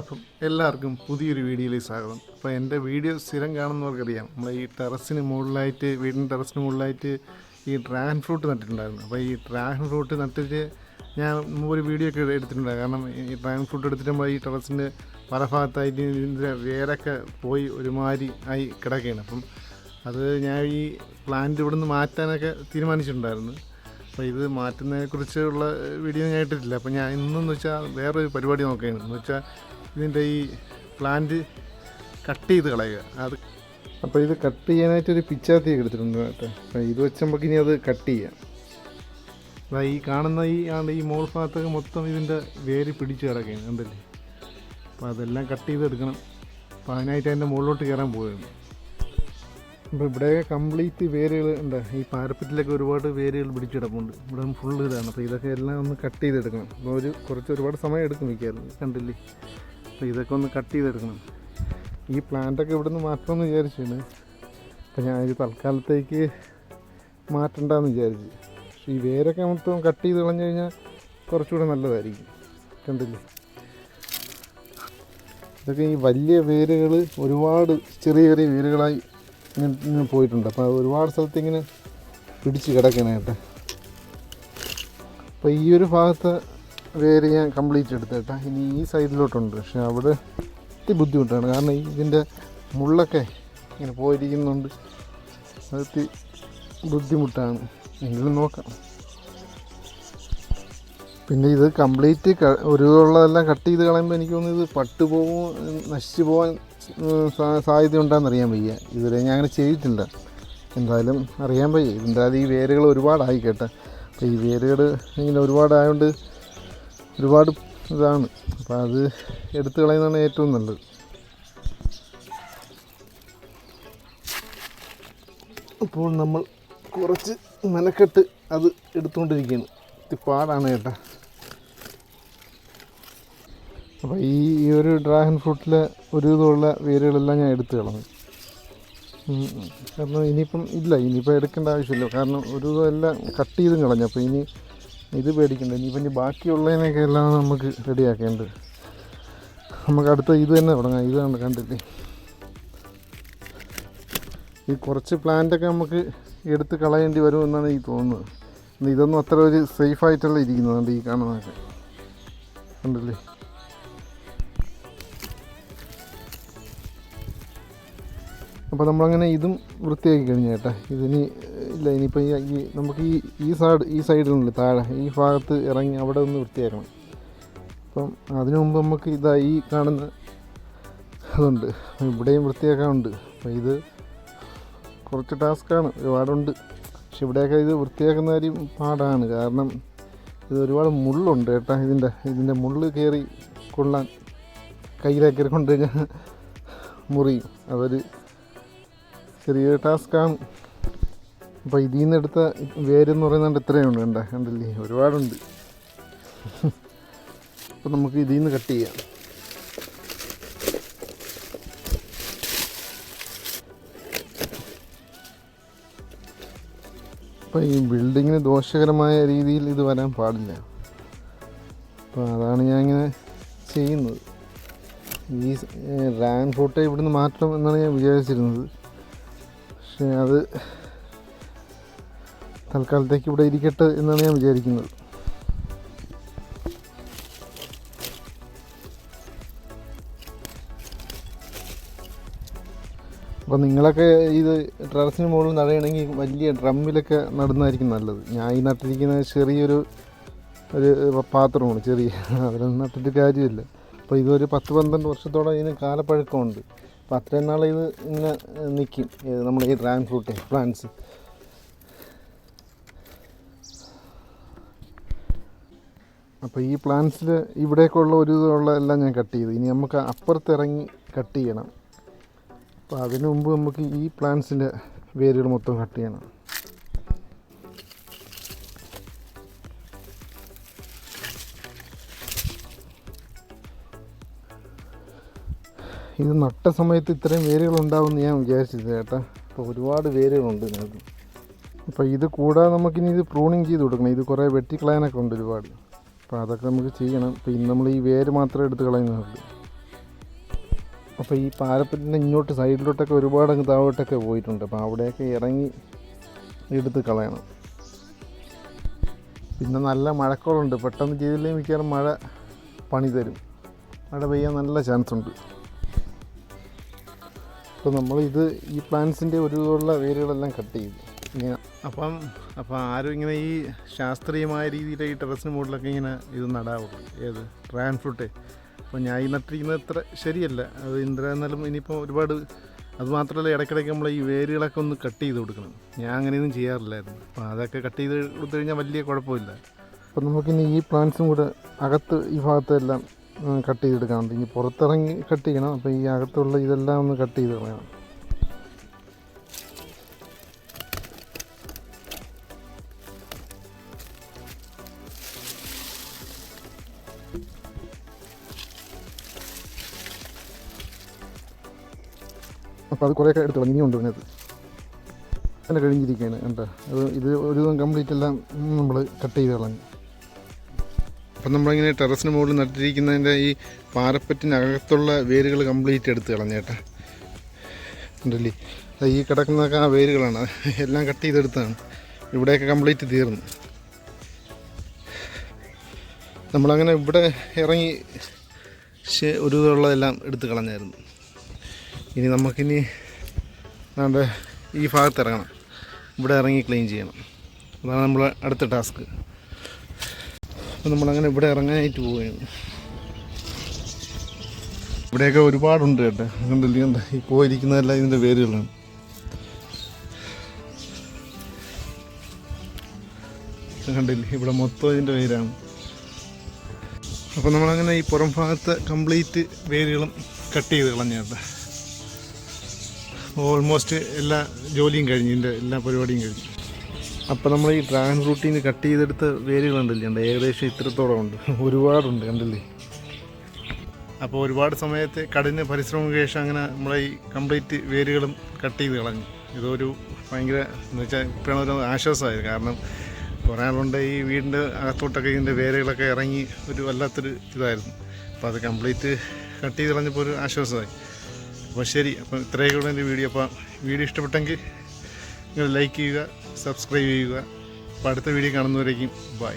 അപ്പം എല്ലാവർക്കും പുതിയൊരു വീഡിയോയിലേക്ക് സ്വാഗതം. അപ്പോൾ എന്റെ വീഡിയോ സ്ഥിരം കാണുന്നവർക്കറിയാം. നമ്മൾ ഈ ടെറസിന് മുകളിലായിട്ട് വീടിന്റെ ടെറസിന് മുകളിലായിട്ട് ഈ ഡ്രാഗൺ ഫ്രൂട്ട് നട്ടിട്ടുണ്ടായിരുന്നു. അപ്പോൾ ഈ ഡ്രാഗൺ ഫ്രൂട്ട് നട്ടിട്ട് ഞാൻ ഒരു വീഡിയോ ഒക്കെ എടുത്തിട്ടുണ്ടായിരുന്നു. കാരണം ഈ ഡ്രാഗൺ ഫ്രൂട്ട് എടുത്തിട്ട് നമ്മൾ ഈ ടെറസിന്റെ പല ഭാഗത്തായിട്ട് ഇതിന്റെ വേരൊക്കെ പോയി ഒരുമാതിരി ആയി കിടക്കുകയാണ്. അപ്പം അത് ഞാൻ ഈ പ്ലാന്റ് ഇവിടുന്ന് മാറ്റാനൊക്കെ തീരുമാനിച്ചിട്ടുണ്ടായിരുന്നു. അപ്പോൾ ഇത് മാറ്റുന്നതിനെക്കുറിച്ചുള്ള വീഡിയോ ഞാൻ ഇട്ടിട്ടില്ല. അപ്പോൾ ഞാൻ ഇന്നെന്ന് വെച്ചാൽ വേറൊരു പരിപാടി നോക്കുകയാണ്. എന്ന് വെച്ചാൽ ഇതിന്റെ ഈ പ്ലാന്റ് കട്ട് ചെയ്ത് കളയുക. അത് അപ്പോൾ ഇത് കട്ട് ചെയ്യാനായിട്ട് ഒരു പിച്ചാത്തി എടുത്തിട്ടുണ്ട് കേട്ടോ. അപ്പോൾ ഇത് വെച്ച് നമുക്ക് ഇനി അത് കട്ട് ചെയ്യാം. അതാ ഈ കാണുന്ന ഈ ആണ് ഈ മോൾ ഭാഗത്തൊക്കെ മൊത്തം ഇതിന്റെ വേര് പിടിച്ച് കിടക്കുകയാണ് എന്തല്ലേ അപ്പോൾ അതെല്ലാം കട്ട് ചെയ്തെടുക്കണം അപ്പോൾ അതിനായിട്ട് അതിന്റെ മുകളിലോട്ട് കയറാൻ പോവുകയാണ്. അപ്പോൾ ഇവിടെ കംപ്ലീറ്റ് വേരുകൾ ഉണ്ട് ഈ പാരപ്പറ്റിലൊക്കെ ഒരുപാട് വേരുകൾ പിടിച്ച് കിടപ്പുണ്ട്. ഇവിടെ ഫുള്ള് ഇതാണ്. അപ്പോൾ ഇതൊക്കെ എല്ലാം ഒന്ന് കട്ട് ചെയ്തെടുക്കണം. അപ്പോൾ ഒരു കുറച്ച് ഒരുപാട് സമയം എടുക്കും മിക്കാറുണ്ട് കണ്ടില്ലേ? അപ്പോൾ ഇതൊക്കെ ഒന്ന് കട്ട് ചെയ്തെടുക്കണം. ഈ പ്ലാന്റൊക്കെ ഇവിടെ നിന്ന് മാറ്റണമെന്ന് വിചാരിച്ചാണ് അപ്പോൾ ഞാൻ ഇത് തൽക്കാലത്തേക്ക് മാറ്റണ്ടെന്ന് വിചാരിച്ചു. പക്ഷേ ഈ വേരൊക്കെ മൊത്തം കട്ട് ചെയ്ത് കളഞ്ഞു കഴിഞ്ഞാൽ കുറച്ചുകൂടെ നല്ലതായിരിക്കും. കണ്ടില്ലേ? ഇതൊക്കെ ഈ വലിയ വേരുകൾ ഒരുപാട് ചെറിയ ചെറിയ വേരുകളായി ഇങ്ങനെ പോയിട്ടുണ്ട്. അപ്പോൾ ഒരുപാട് സ്ഥലത്ത് ഇങ്ങനെ പിടിച്ച് കിടക്കണേട്ടെ അപ്പോൾ ഈ ഒരു ഭാഗത്ത് വേര് ഞാൻ കംപ്ലീറ്റ് എടുത്തേട്ടാ. ഇനി ഈ സൈഡിലോട്ടുണ്ട് പക്ഷേ അവിടെ ഇത്തിരി ബുദ്ധിമുട്ടാണ്. കാരണം ഇതിന്റെ മുള്ളൊക്കെ ഇങ്ങനെ പോയിരിക്കുന്നുണ്ട്. അത് ഇത്തിരി ബുദ്ധിമുട്ടാണ്. എങ്കിലും നോക്കാം. പിന്നെ ഇത് കംപ്ലീറ്റ് ഒരു ഉള്ളതെല്ലാം കട്ട് ചെയ്ത് കളയുമ്പോൾ എനിക്ക് തോന്നുന്നു ഇത് പട്ടുപോകും നശിച്ചു പോകാൻ സാധ്യത ഉണ്ടെന്ന് അറിയാൻ വയ്യ. ഇതുവരെ ഞാൻ അങ്ങനെ ചെയ്തിട്ടില്ല. എന്തായാലും അറിയാൻ വയ്യ. എന്തായാലും ഈ വേരുകൾ ഒരുപാടായി കേട്ടോ. അപ്പോൾ ഈ വേരുകൾ ഇങ്ങനെ ഒരുപാടായതുകൊണ്ട് ഒരുപാട് ഇതാണ്. അപ്പോൾ അത് എടുത്തു കളയുന്നതാണ് ഏറ്റവും നല്ലത്. ഇപ്പോൾ നമ്മൾ കുറച്ച് മെനക്കെട്ട് അത് എടുത്തുകൊണ്ടിരിക്കുകയാണ്. ഇത്തിരി പാടാണ് ചേട്ടാ അപ്പോൾ ഈ ഈ ഒരു ഡ്രാഗൺ ഫ്രൂട്ടിലെ ഒരു വിധമുള്ള വേരുകളെല്ലാം ഞാൻ എടുത്തു കളഞ്ഞു. കാരണം ഇനിയിപ്പം ഇല്ല ഇനിയിപ്പോൾ എടുക്കേണ്ട ആവശ്യമില്ല. കാരണം ഒരു ഇതെല്ലാം കട്ട് ചെയ്തും കളഞ്ഞു. അപ്പോൾ ഇനി ഇത് പേടിക്കണ്ട. ഇനിയിപ്പം ഇനി ബാക്കിയുള്ളതിനൊക്കെ എല്ലാം നമുക്ക് റെഡിയാക്കേണ്ടത്. നമുക്ക് അടുത്ത ഇത് തന്നെ തുടങ്ങാം. ഇതാണ് കണ്ടില്ലേ? ഈ കുറച്ച് പ്ലാന്റൊക്കെ നമുക്ക് എടുത്ത് കളയേണ്ടി വരും എന്നാണ് ഈ തോന്നുന്നത്. ഇതൊന്നും അത്ര ഒരു സേഫ് ആയിട്ടുള്ള ഇരിക്കുന്നതുകൊണ്ട് ഈ കാണുന്നതൊക്കെ. കണ്ടില്ലേ? അപ്പോൾ നമ്മളങ്ങനെ ഇതും വൃത്തിയാക്കി കഴിഞ്ഞു കേട്ടോ. ഇതിന് ഇല്ല ഇനിയിപ്പോൾ ഈ നമുക്ക് ഈ ഈ സൈഡ് ഈ സൈഡിലുണ്ട് താഴെ ഈ ഭാഗത്ത് ഇറങ്ങി അവിടെ ഒന്ന് വൃത്തിയാക്കണം. അപ്പം അതിനു മുമ്പ് നമുക്ക് ഇതാ ഈ കാണുന്ന അതുണ്ട്. ഇവിടെയും വൃത്തിയാക്കാനുണ്ട്. അപ്പോൾ ഇത് കുറച്ച് ടാസ്ക്കാണ് ഒരുപാടുണ്ട്. പക്ഷെ ഇവിടെയൊക്കെ ഇത് വൃത്തിയാക്കുന്ന കാര്യം പാടാണ്. കാരണം ഇത് ഒരുപാട് മുള്ളുണ്ട് കേട്ടോ ഇതിന്റെ ഇതിന്റെ മുള്ള് കയറി കൊള്ളാൻ കയ്യിലാക്കി കൊണ്ട് കഴിഞ്ഞാൽ മുറിയും. അതൊരു ചെറിയൊരു ടാസ്ക്കാണ്. അപ്പോൾ ഇതിൽ നിന്ന് എടുത്ത വേരെന്ന് പറയുന്നത് ഇത്രയുണ്ട് കണ്ട? കണ്ടില്ലേ? ഒരുപാടുണ്ട്. അപ്പോൾ നമുക്ക് ഇതിൽ നിന്ന് കട്ട് ചെയ്യാം. അപ്പോൾ ഈ ബിൽഡിങ്ങിന് ദോഷകരമായ രീതിയിൽ ഇത് വരാൻ പാടില്ല. അപ്പോൾ അതാണ് ഞാൻ ഇങ്ങനെ ചെയ്യുന്നത്. ഈ റാൻ ഫോട്ടോ ഇവിടുന്ന് മാറ്റണം എന്നാണ് ഞാൻ വിചാരിച്ചിരുന്നത്. പക്ഷേ അത് തൽക്കാലത്തേക്ക് ഇവിടെ ഇരിക്കട്ടെ എന്നാണ് ഞാൻ വിചാരിക്കുന്നത്. അപ്പോൾ നിങ്ങളൊക്കെ ഇത് ടെറസിന് മുകളിൽ നടയണമെങ്കിൽ വലിയ ഡ്രമ്മിലൊക്കെ നടുന്നതായിരിക്കും നല്ലത്. ഞാൻ ഈ നട്ടിരിക്കുന്ന ചെറിയൊരു ഒരു പാത്രമാണ് ചെറിയ. അതിലൊന്നും നട്ടിട്ട് കാര്യമില്ല. അപ്പോൾ ഇതൊരു പത്ത് പന്ത്രണ്ട് വർഷത്തോളം ഇതിന് കാലപ്പഴക്കമുണ്ട്. അപ്പോൾ അത്രയും നാൾ ഇത് ഇങ്ങനെ നിൽക്കും നമ്മുടെ ഈ ഡ്രാഗൺ ഫ്രൂട്ട് പ്ലാന്റ്സ്. അപ്പോൾ ഈ പ്ലാന്റ്സിൽ ഇവിടേക്കുള്ള ഒരു ഇതുള്ള എല്ലാം ഞാൻ കട്ട് ചെയ്തു. ഇനി നമുക്ക് അപ്പുറത്ത് ഇറങ്ങി കട്ട് ചെയ്യണം. അപ്പോൾ അതിനു മുമ്പ് നമുക്ക് ഈ പ്ലാന്റ്സിന്റെ വേരുകൾ മൊത്തം കട്ട് ചെയ്യണം. ഇത് നട്ട സമയത്ത് ഇത്രയും വേരുകൾ ഉണ്ടാവുമെന്ന് ഞാൻ വിചാരിച്ചില്ല ചേട്ടാ. അപ്പോൾ ഒരുപാട് വേരുകളുണ്ട് ഇതിനകത്ത്. അപ്പോൾ ഇത് കൂടാതെ നമുക്കിനി ഇത് പ്രൂണിങ് ചെയ്ത് കൊടുക്കണം. ഇത് കുറേ വെട്ടിക്കളയാനൊക്കെ ഉണ്ട് ഒരുപാട്. അപ്പോൾ അതൊക്കെ നമുക്ക് ചെയ്യണം. അപ്പോൾ ഇന്ന് നമ്മൾ ഈ വേര് മാത്രമേ എടുത്ത് കളയുന്നുള്ളൂ അപ്പോൾ ഈ പാരപ്പറ്റിന്റെ ഇങ്ങോട്ട് സൈഡിലോട്ടൊക്കെ ഒരുപാട് അങ്ങ് താഴോട്ടൊക്കെ പോയിട്ടുണ്ട്. അപ്പോൾ അവിടെയൊക്കെ ഇറങ്ങി എടുത്ത് കളയണം. പിന്നെ നല്ല മഴക്കോളുണ്ട്. പെട്ടെന്ന് ചെയ്തില്ലെങ്കിൽ മിക്കവാറും മഴ പണി തരും. മഴ പെയ്യാൻ നല്ല ചാൻസ് ഉണ്ട്. അപ്പോൾ നമ്മളിത് ഈ പ്ലാന്റ്സിന്റെ ഒരു ഉള്ള വേരുകളെല്ലാം കട്ട് ചെയ്തു ഇങ്ങനെ. അപ്പം അപ്പം ആരും ഇങ്ങനെ ഈ ശാസ്ത്രീയമായ രീതിയിൽ ഈ ടെറസിന് മുകളിലൊക്കെ ഇങ്ങനെ ഇത് നടാവുള്ളൂ ഏത്? Dragon fruit. അപ്പോൾ ഞാൻ ഈ നട്ടിരിക്കുന്നത് അത്ര ശരിയല്ല. അത് ഇന്ദ്രാന്നാലും ഇനിയിപ്പോൾ ഒരുപാട് അത് മാത്രമല്ല ഇടയ്ക്കിടയ്ക്ക് നമ്മൾ ഈ വേരുകളൊക്കെ ഒന്ന് കട്ട് ചെയ്ത് കൊടുക്കണം. ഞാൻ അങ്ങനെയൊന്നും ചെയ്യാറില്ലായിരുന്നു. അപ്പോൾ അതൊക്കെ കട്ട് ചെയ്ത് കൊടുത്തു കഴിഞ്ഞാൽ വലിയ കുഴപ്പമില്ല. അപ്പോൾ നമുക്കിനി ഈ പ്ലാന്റ്സും കൂടെ അകത്ത് ഈ ഭാഗത്തെല്ലാം കട്ട് ചെയ്തെടുക്കാൻ ഇനി പുറത്തിറങ്ങി കട്ട് ചെയ്യണം. അപ്പോൾ ഈ അകത്തുള്ള ഇതെല്ലാം ഒന്ന് കട്ട് ചെയ്ത് കളയണം. അപ്പോൾ അത് കുറേയൊക്കെ എടുത്ത് ഇനിയുണ്ട് ഇതിനകത്ത്. അങ്ങനെ കഴിഞ്ഞിരിക്കുകയാണ് കണ്ടോ? അത് ഇത് ഒരു കംപ്ലീറ്റ് എല്ലാം നമ്മൾ കട്ട് ചെയ്ത് കളഞ്ഞു. അപ്പം നമ്മളിങ്ങനെ ടെറസിന് മുകളിൽ നട്ടിരിക്കുന്നതിന്റെ ഈ പാരപ്പറ്റിനകത്തുള്ള വേരുകൾ കംപ്ലീറ്റ് എടുത്ത് കളഞ്ഞേട്ടാ ഉണ്ടല്ലേ ഈ കിടക്കുന്നതൊക്കെ ആ വേരുകളാണ്. എല്ലാം കട്ട് ചെയ്തെടുത്താണ് ഇവിടെയൊക്കെ കംപ്ലീറ്റ് തീർന്നു. നമ്മളങ്ങനെ ഇവിടെ ഇറങ്ങി ഒരു ഇതുള്ളതെല്ലാം എടുത്ത് കളഞ്ഞായിരുന്നു. ഇനി നമുക്കിനി നമ്മുടെ ഈ ഭാഗത്ത് ഇറങ്ങണം. ഇവിടെ ഇറങ്ങി ക്ലീൻ ചെയ്യണം. അതാണ് നമ്മളെ അടുത്ത ടാസ്ക്. അപ്പോൾ നമ്മളങ്ങനെ ഇവിടെ ഇറങ്ങാനായിട്ട് പോവുകയാണ്. ഇവിടെയൊക്കെ ഒരുപാടുണ്ട് കേട്ടോ. കണ്ടില്ലേ? കണ്ട? ഈ പോയിരിക്കുന്നതെല്ലാം ഇതിന്റെ പേരുകളാണ് കണ്ടില്ലേ? ഇവിടെ മൊത്തം ഇതിന്റെ പേരാണ് അപ്പോൾ നമ്മളങ്ങനെ ഈ പുറം ഭാഗത്ത് കംപ്ലീറ്റ് വേരുകളും കട്ട് ചെയ്ത് കളഞ്ഞേട്ടെ ഓൾമോസ്റ്റ് എല്ലാ ജോലിയും കഴിഞ്ഞു ഇതിന്റെ എല്ലാ പരിപാടിയും കഴിഞ്ഞു. അപ്പോൾ നമ്മൾ ഈ ഡ്രാഗൺ ഫ്രൂട്ടിന് കട്ട് ചെയ്തെടുത്ത വേരുകളുണ്ടല്ലേ ഉണ്ട് ഏകദേശം ഇത്രത്തോളം ഉണ്ട്. ഒരുപാടുണ്ട് കണ്ടില്ലേ? അപ്പോൾ ഒരുപാട് സമയത്ത് കഠിന പരിശ്രമം ശേഷം അങ്ങനെ നമ്മളെ ഈ കംപ്ലീറ്റ് വേരുകളും കട്ട് ചെയ്ത് കളഞ്ഞു. ഇതൊരു ഭയങ്കര എന്ന് വെച്ചാൽ ഇപ്പോഴാണ് ഒരു ആശ്വാസമായത്. കാരണം കുറേ ആളുണ്ട് ഈ വീടിന്റെ അകത്തോട്ടൊക്കെ ഇതിന്റെ വേരുകളൊക്കെ ഇറങ്ങി ഒരു വല്ലാത്തൊരു ഇതായിരുന്നു. അപ്പോൾ അത് കംപ്ലീറ്റ് കട്ട് ചെയ്ത് കളഞ്ഞപ്പോൾ ഒരു ആശ്വാസമായി. അപ്പോൾ ശരി അപ്പം ഇത്രയൊക്കെ ഉള്ള എന്റെ വീഡിയോ. അപ്പം വീഡിയോ ഇഷ്ടപ്പെട്ടെങ്കിൽ നിങ്ങൾ ലൈക്ക് ചെയ്യുക സബ്സ്ക്രൈബ് ചെയ്യുക. അപ്പോൾ അടുത്ത വീഡിയോ കാണുന്നവരേക്കും ബൈ.